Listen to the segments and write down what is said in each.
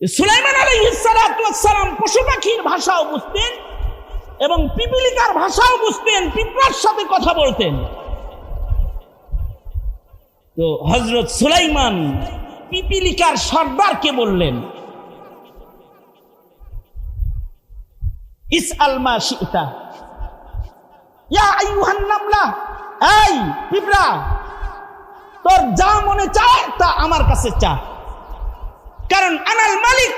সুলাইমান আলাইসালাম পশু পাখির ভাষাও বুঝতেন এবং পিপিলিকার ভাষাও বুঝতেন সাথে কথা বলতেন। তো হজরত সুলাইমান পিপিলিকার সর্দারকে বললেন, ইস আলমা শিতা। এই পিঁপড়া, তোর যা মনে চায় তা আমার কাছে চা। কারণ আনাল মালিক,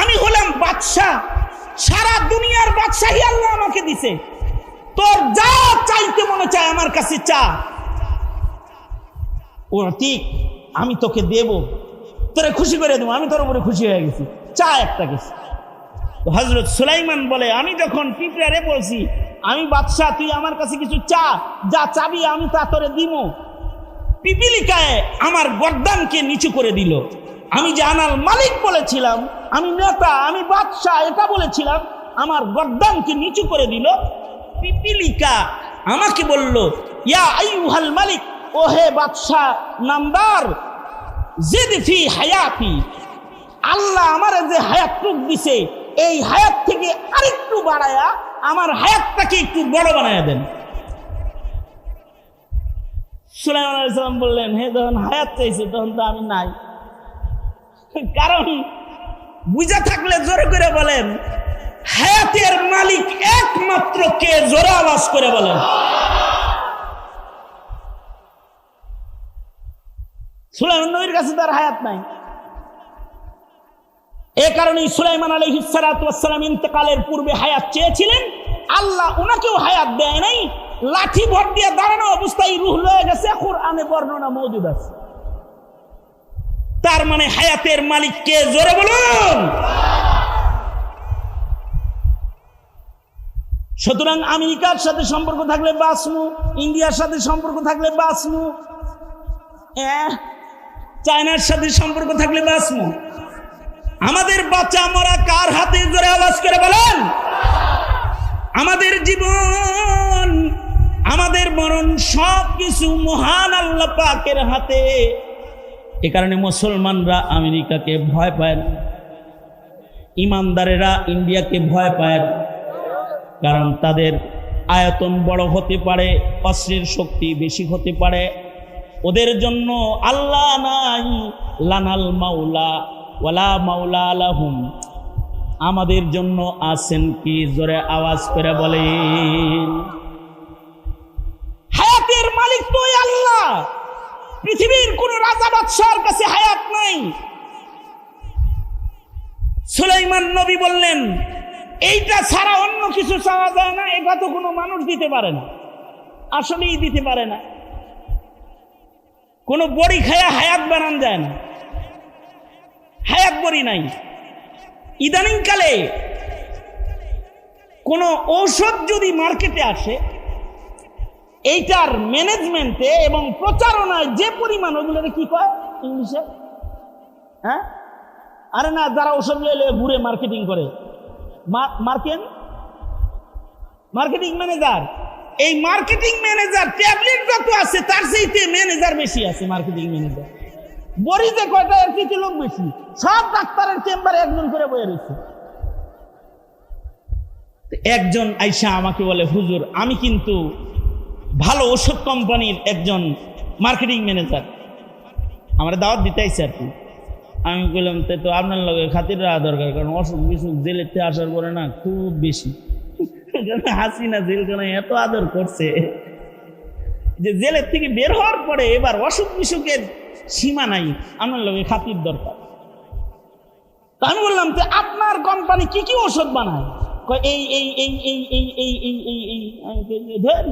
আমি হলাম বাদশাহ। সারা দুনিয়ার বাদশাহী আল্লাহ আমাকে দিছে। তোর যা চাইতে মনে চায় আমার কাছে চা। ও ঠিক, আমি তোকে দেব। তোরে খুশি করে দেবো, আমি তোর উপরে খুশি হয়ে গেছি। চা একটা কিছু হজরত সুলাইমান বলে, আমি যখন পিঁপড়ারে বলছি, আমি বাদশাহ, তুই আমার কাছে কিছু চা, যা চাবি আমি তা তোরে দিব পিপিলিকায় আমার গর্দানকে নিচু করে দিল। আমি আনাল মালিক বলেছিলাম, আমি নেতা, আমি বাদশাহ, এটা বলেছিলাম, আমার গর্দানকে নিচু করে দিল। পিপিলিকা আমাকে বলল, ইয়া আইয়ুহাল মালিক ও হে বাদশাহ, নামদার, জিদ ফি হায়াতি, আল্লাহ আমার যে হায়াতটুক দিছে, এই হায়াত থেকে আরেকটু বাড়ায়া আমার হায়াতটাকে একটু বড় বানায় দেন। সুলাইমান আলাইসালাম বললেন, হে যখন হায়াত চাইছে, তখন তো আমি নাই। কারণ বুঝা থাকলে জোরে করে বলেন, হায়াতের মালিক একমাত্র কে? জোরে আওয়াজ করে বলেন। সুলাইমান নবীর কাছে তার হায়াত নাই। এ কারণে সুলাইমান আলী হিসালাম ইন্তকালের পূর্বে হায়াত চেয়েছিলেন। আল্লাহ ওনাকেও হায়াত দেয় নাই। লাঠি ভর দিয়ে দাঁড়ানো অবস্থায় রুহ লয়ে গেছে, কোরআনে বর্ণনা মজুদ আছে। তার মানে হায়াতের মালিককে জোরে বলুন। সুতরাং আমেরিকার সাথে সম্পর্ক থাকলে বাসমু ইন্ডিয়ার সাথে সম্পর্ক থাকলে বাসমু চায়নার সাথে সম্পর্ক থাকলে বাসমু আমাদের বাচ্চা মরা কার হাতে? জোরে আওয়াজ করে বলেন। আমাদের জীবন, আমাদের মরণ সব কিছু মহান আল্লাহ পাকের হাতে। এ কারণে মুসলমানরা আমেরিকাকে ভয় পায় ইমানদারেরা ইন্ডিয়াকে ভয় পায় কারণ তাদের আয়তন বড় হতে পারে, অস্ত্রের শক্তি বেশি হতে পারে। ওদের জন্য আল্লাহ নাই, লানাল মাওলা, ওয়ালা মাওলা আলাহুম আমাদের জন্য আছেন কি? জোরে আওয়াজ করে বলেন। হায়াতের মালিক তো আল্লাহ। পৃথিবীর কোন রাজা বাদশার কাছে হায়াত নাই। সুলাইমান নবী বললেন, এইটা ছাড়া অন্য কিছু চাওয়া যায় না, এটা তো কোনো মানুষ দিতে পারে না, আসলেই দিতে পারে না। কোনো বড়ি খায়া হায়াত বানান যায় না। হায়াত বড়ি নাই। ইদানিংকালে কোনো ঔষধ যদি মার্কেটে আসে এইটার ম্যানেজমেন্টে এবং প্রচারণায় যে পরিমাণ ওগুলো কি কয়? ইংলিশে হ্যাঁ? আরে না, যারা ওষুধ লইলে ঘুরে মার্কেটিং করে। মার্কেট মার্কেটিং ম্যানেজার এই মার্কেটিং ম্যানেজার ট্যাবলেট যত আছে, তার সেইতে ম্যানেজার বেশি আছে মার্কেটিং ম্যানেজার বড়িতে কয়টা, এর কিছু লোক বেশি? সব ডাক্তারের চেম্বারে একজন করে বয়ে রয়েছে। একজন আইসা আমাকে বলে, হুজুর, আমি কিন্তু ভালো ওষুধ কোম্পানির একজন মার্কেটিং ম্যানেজার আমার দাওয়াত দিতে আইসে আর কি। আমি বললাম তাই তো আপনার লগে খাতির রাখা দরকার, কারণ অসুখ বিসুখ জেলেতে আসার পরে না খুব বেশি। হাসিনা জেলখানায় এত আদর করছে যে জেলের থেকে বের হওয়ার পরে এবার অসুখ বিসুখের সীমা নাই আমার লগে খাতির দরকার। তা আমি বললাম যে আপনার কোম্পানি কি কি ওষুধ বানায়? এই এই এই এই এই এই এই এই এই ধর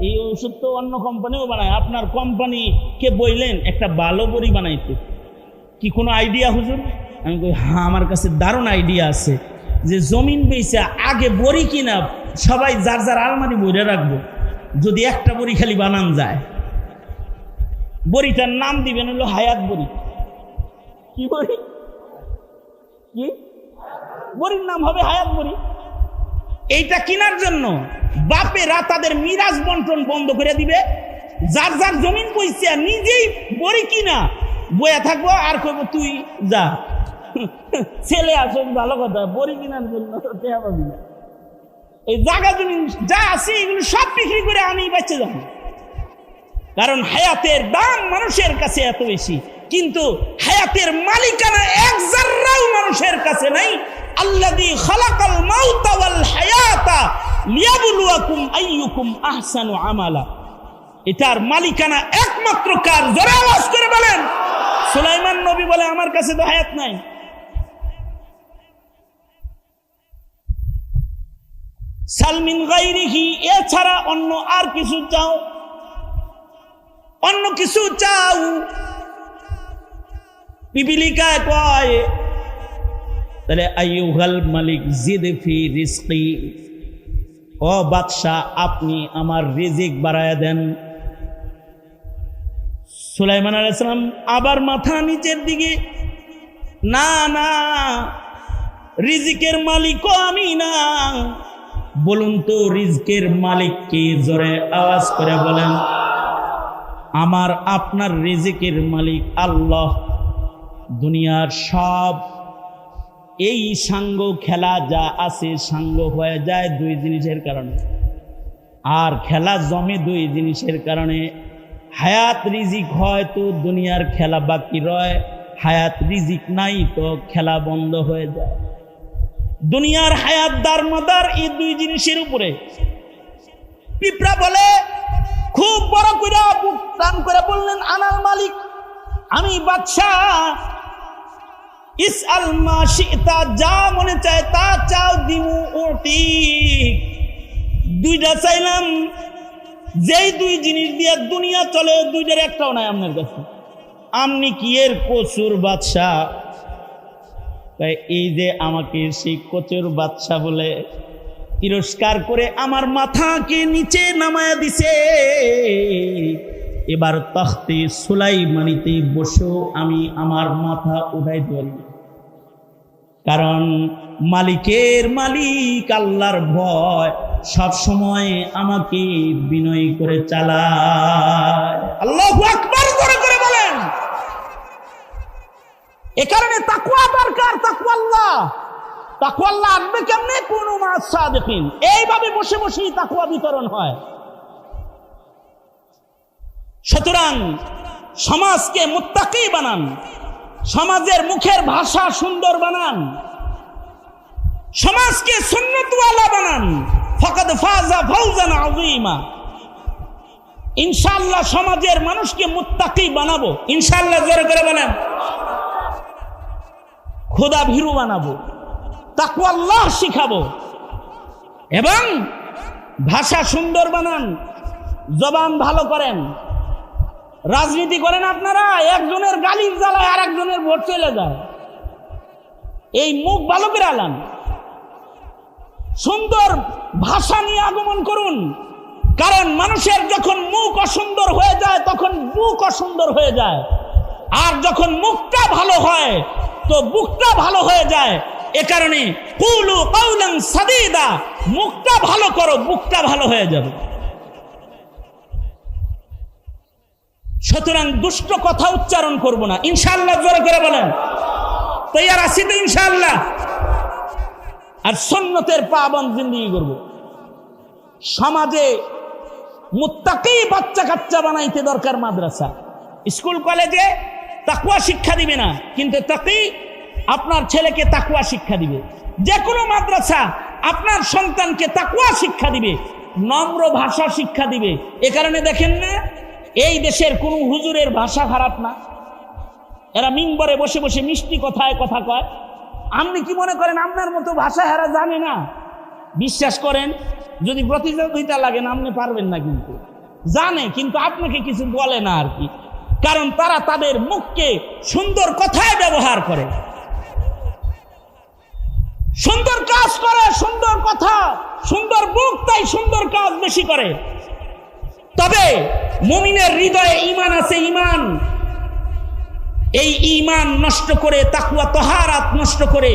এই ওষুধ তো অন্য কোম্পানিও বানায় আপনার কোম্পানিকে বললেন একটা ভালো বড়ি বানাইতে কি কোনো আইডিয়া হুজুর আমি কই হ্যাঁ আমার কাছে দারুণ আইডিয়া আছে যে জমিন বেচে আগে বড়ি কিনা সবাই যার যার আলমারি বইরে রাখব যদি একটা বড়ি খালি বানান যায় বড়িটার নাম দিবেন হলো হায়াত বড়ি কি বড়ি কি বড়ির নাম হবে হায়াত বড়ি এইটা কেনার জন্য বাপেরা তাদের মিরাজ বন্টন বন্ধ করে দিবে। যার যার জমিন পয়সা নিজেই বড়ি কিনা বয়া থাকব আর কইব, তুই যা। ছেলে আসুক ভালো কথা, বড়ি কেনার জন্য টেহা পাবি না। এই জায়গা জমি যা আছে এগুলো সব বিক্রি করে আমি বেঁচে যাব। কারণ হায়াতের দাম মানুষের কাছে এত বেশি, কিন্তু হায়াতের মালিকানা এক জাররাও মানুষের কাছে নাই। আল্লাযী খালাকাল মাউতা ওয়াল হায়াতা লিয়াবলুয়াকুম আইয়ুকুম আহসানু আমালা। এটার মালিকানা একমাত্র কার? জোরে আওয়াজ করে বলেন। সুলাইমান নবী বলে আমার কাছে তো হায়াত নাই। সালমিন গাইরিহি এছাড়া অন্য আর কিছু চাও? অন্য কিছু চাও? পিপিলিকায় কয় তাহলে আইয়ুহাল মালিক, জিদ ফি রিজকি। ও বাদশাহ, আপনি আমার রিজিক বাড়ায় দেন। সুলাইমান আলাইসালাম আবার মাথা নিচের দিকে, না না, রিজিকের মালিকও আমি না। বলুন তো রিজকের মালিক কি জোরে আওয়াজ করে বলেন, আমার, আপনার রিজিকের মালিক আল্লাহ, দুনিয়ার সব এই সাঙ্গ খেলা যা আছে সাঙ্গ হয়ে যায় দুই জিনিসের কারণে। আর খেলা জমে দুই জিনিসের কারণে। হায়াত রিজিক হয় তো দুনিয়ার খেলা বাকি রয়, হায়াত রিজিক নাই তো খেলা বন্ধ হয়ে যায়। দুনিয়ার হায়াত দার মাদার এই দুই জিনিসের উপরে। পিঁপড়া বলে, খুব বড় করে টান করে বললেন, আনাল মালিক, আমি বাদশাহ ইস আল মাসিতা যা মনে চায় তা চাও দিমু ওটি দুইটা চাইলাম, যেই দুই জিনিস দিয়ে দুনিয়া দুইটার একটাও নাই আপনার কাছে। আপনি কি এর কচুর বাদশাহ তাই এই যে আমাকে সেই কচুর বাদশাহ বলে তিরস্কার করে আমার মাথাকে নিচে নামায়া দিছে। এবার তখতে সুলাইমানিতে বসেও আমি আমার মাথা উঠাই পারি। কারণ মালিকের মালিক আল্লাহর ভয় সব সময় আমাকে বিনয় করে চালায়। আল্লাহ আকবার করে করে বলেন। এ কারণে তাকুয়া দরকার তাকুয়া আল্লাহ। তাকুয়া আল্লাহ আনবে কেমনে? কোন মাস সাদেকিন। এইভাবে বসে বসেই তাকুয়া বিতরণ হয়। সুতরাং সমাজকে মুত্তাকি বানান। সমাজের মুখের ভাষা সুন্দর বানান। সমাজকে সুন্নতওয়ালা বানান। ফকাদ ফাজা ফাউজান আযীমা। ইনশাআল্লাহ সমাজের মানুষকে মুত্তাকি বানাবো। ইনশাআল্লাহ জোরে করে বলেন। খোদা ভীরু বানাবো। তাকওয়া আল্লাহ শিখাবো। এবং ভাষা সুন্দর বানান। জবান ভালো করেন। রাজনীতি করেন আপনারা, একজনের গালির জ্বালায় আর একজনের ভোট চলে যায়। এই মুখ ভালো করে সুন্দর ভাষা নিয়ে আগমন করুন। কারণ মানুষের যখন মুখ অসুন্দর হয়ে যায়, তখন বুক অসুন্দর হয়ে যায়। আর যখন মুখটা ভালো হয়, তো বুকটা ভালো হয়ে যায়। এ কারণে কুলু কাউলান সাদিদা, মুখটা ভালো করো, বুকটা ভালো হয়ে যাবে। সুতরাং দুষ্ট কথা উচ্চারণ করব না। ইনশাআল্লাহ, জোরে করে বলেন। তৈয়ার আছি তো ইনশাআল্লাহ। আর সন্ন্যতের পাবন জিন্দিগি করব। সমাজে মুত্তাকি বাচ্চা কাচ্চা বানাইতে দরকার মাদ্রাসা। স্কুল, কলেজে তাকুয়া শিক্ষা দিবে না, কিন্তু তাকি আপনার ছেলেকে তাকুয়া শিক্ষা দিবে। যে কোনো মাদ্রাসা আপনার সন্তানকে তাকুয়া শিক্ষা দিবে, নম্র ভাষা শিক্ষা দিবে। এ কারণে দেখেন না এই দেশের কোন হুজুরের ভাষা খারাপ না? এরা মিম্বরে বসে বসে মিষ্টি কথায় কথা কয়। আপনি কি মনে করেন আপনার মতো ভাষা হেরা জানে না? বিশ্বাস করেন, যদি প্রতিযোগিতা লাগে না, আপনি পারবেন না কিন্তু। জানে, কিন্তু আপনাকে কিছু বলে না আর কি। কারণ তারা তাদের মুখকে সুন্দর কথায় ব্যবহার করে। সুন্দর কাজ করে, সুন্দর কথা, সুন্দর বুক তাই সুন্দর কাজ বেশি করে। তবে মুমিনের হৃদয়ে ইমান আছে ইমান এই ইমান নষ্ট করে তাকুয়া তহারাত নষ্ট করে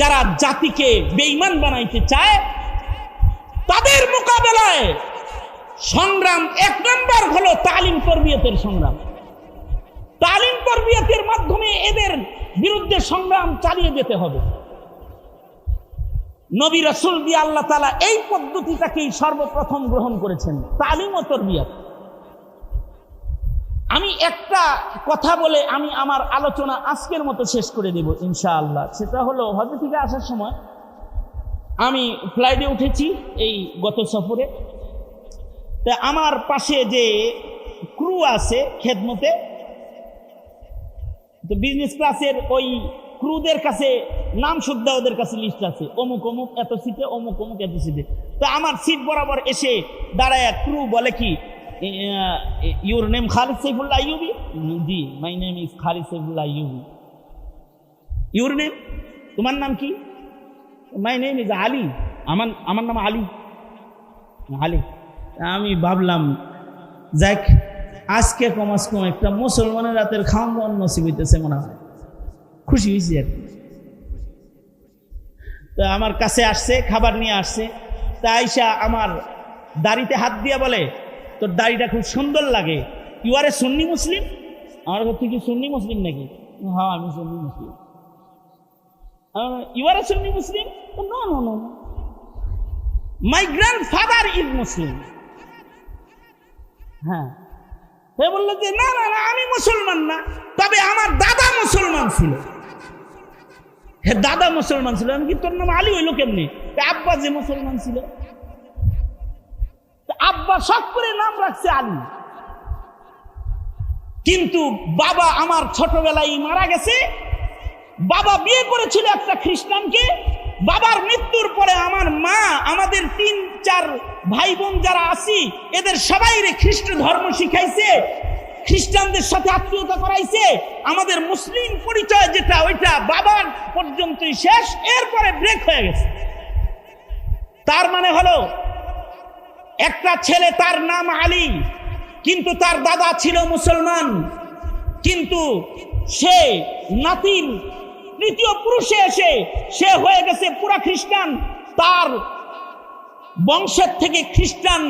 যারা জাতিকে বেঈমান বানাইতে চায়, তাদের মোকাবেলায় সংগ্রাম এক নম্বর হলো তালিম তরবিয়তের সংগ্রাম। তালিম তরবিয়তের মাধ্যমে এদের বিরুদ্ধে সংগ্রাম চালিয়ে যেতে হবে। নবী রসুল দিয়ে আল্লাহ তালা এই পদ্ধতিটাকেই সর্বপ্রথম গ্রহণ করেছেন, তালিম ও তরবিয়ত। আমি একটা কথা বলে আমি আমার আলোচনা আজকের মতো শেষ করে দেব ইনশাআল্লাহ। সেটা হলো হজে থেকে আসার সময় আমি ফ্লাইটে উঠেছি এই গত সফরে। তা আমার পাশে যে ক্রু আছে খেদমতে, তো বিজনেস ক্লাসের ওই ক্রুদের কাছে, নাম শুদ্ধা ওদের কাছে লিস্ট আছে। অমুক অমুক, এত সিটে অমুক অমুক, এত সিটে তো আমার সিট বরাবর এসে দাঁড়ায় ক্রু বলে কি ইউর নেম খালিদ সৈফুল্লাহ ইউবি জি my name is Khalid Saifullah UV your name তোমার নাম কি? My name is Ali. আমার আমার নাম আলী। আলী। আমি ভাবলাম, যাক, আজকে কমাস কম একটা মুসলমানের রাতের খাওয়ান নসিব হইতেছে মনে হয়। খুশি হয়েছি আর। তো আমার কাছে আসছে, খাবার নিয়ে আসছে। তা আইসা আমার দাড়িতে হাত দিয়ে বলে, তোর দাড়িটা খুব সুন্দর লাগে। ইউ আর এ সুন্নি মুসলিম আমার কাছে কি সুন্নি মুসলিম নাকি? হ্যাঁ আমি সুন্নি মুসলিম you are a Sunni Muslim my grandfather is Muslim হ্যাঁ সে বলল যে, না না না, আমি মুসলমান না, তবে আমার দাদা মুসলমান ছিল। হে দাদা মুসলমান ছিল, আমি কি তোর নাম আলী হইল কেমনি? আব্বা যে মুসলমান ছিল। আব্বা শখ করে নাম রাখছে আলী। কিন্তু বাবা আমার ছোটবেলায় মারা গেছে। বাবা বিয়ে করেছিল একটা খ্রিস্টানকে। বাবার মৃত্যুর পরে আমার মা আমাদের তিন, চার ভাই বোন যারা আছি, এদের সবাই রে খ্রিস্ট ধর্ম শিখাইছে, খ্রিস্টানদের সাথে আত্মীয়তা করাইছে। আমাদের মুসলিম পরিচয় যেটা, ওইটা বাবার পর্যন্তই শেষ, এরপরে ব্রেক হয়ে গেছে। তার মানে হলো, একটা ছেলে তার নাম আলী, কিন্তু তার দাদা ছিল মুসলমান, কিন্তু সে নাতিন তৃতীয় পুরুষে এসে সে হয়ে গেছে পুরা খ্রিস্টান। তার বংশের থেকে খ্রিস্টান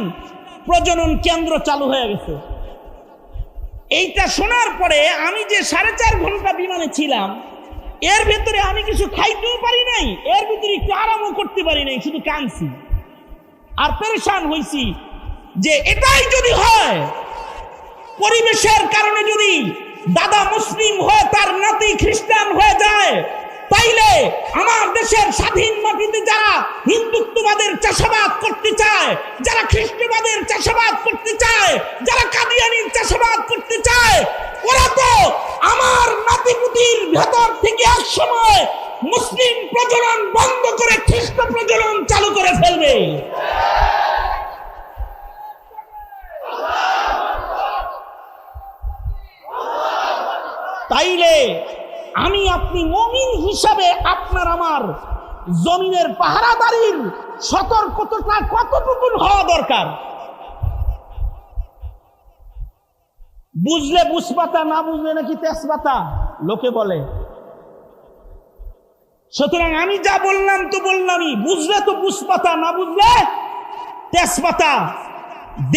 প্রজনন কেন্দ্র চালু হয়ে গেছে। এইটা শোনার পরে আমি যে সাড়ে চার ঘণ্টা বিমানে ছিলাম, এর ভেতরে আমি কিছু খাইতেও পারি নাই, এর ভিতরে একটু আরামও করতে পারি নাই, শুধু কাঁদছি। আর পরেশান হয়েছি যে এটাই যদি হয়, পরিবেশের কারণে যদি দাদা মুসলিম হয়ে তার নাতি খ্রিস্টান হয়ে যায় তাইলে আমার দেশের স্বাধীন মাটিতে যারা হিন্দুত্ববাদের চাষাবাদ করতে চায়, যারা খ্রিস্টবাদের চাষাবাদ করতে চায়, যারা কাদিয়ানির চাষাবাদ করতে চায়, ওরা তো আমার নাতিপুতির ভেতর থেকে এক সময় মুসলিম প্রজনন বন্ধ করে খ্রিস্ট প্রজনন চালু করে ফেলবে। তাইলে আমি আপনি মমিন হিসাবে আপনার আমার জমিনের পাহারাদারির সতর্কতা কতটুকু হওয়া দরকার? বুঝলে বুঝপাতা না বুঝলে নাকি তেজপাতা লোকে বলে। সুতরাং আমি যা বললাম তো বললামই। বুঝলে তো বুঝপাতা না বুঝলে তেজপাতা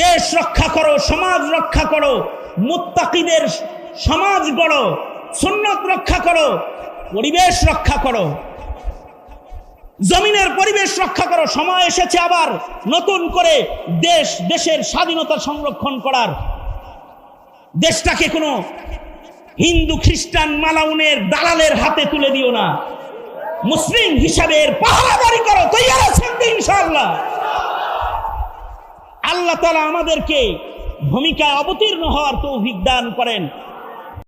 দেশ রক্ষা করো, সমাজ রক্ষা করো, মুত্তাকিদের সমাজ গড়ো। সুন্নত রক্ষা করো, পরিবেশ রক্ষা করো। জমিনের পরিবেশ রক্ষা করো, সময় এসেছে আবার নতুন করে দেশ, দেশের স্বাধীনতা সংরক্ষণ করার। দেশটাকে কোনো হিন্দু, খ্রিস্টান, মালাউনের, দালালের হাতে তুলে দিও না। মুসলিম হিসাবে পাহারাদারি করো তৈরি আছেন তো ইনশাআল্লাহ। আল্লাহ তালা আমাদেরকে ভূমিকায় অবতীর্ণ হওয়ার তৌফিক দান করেন।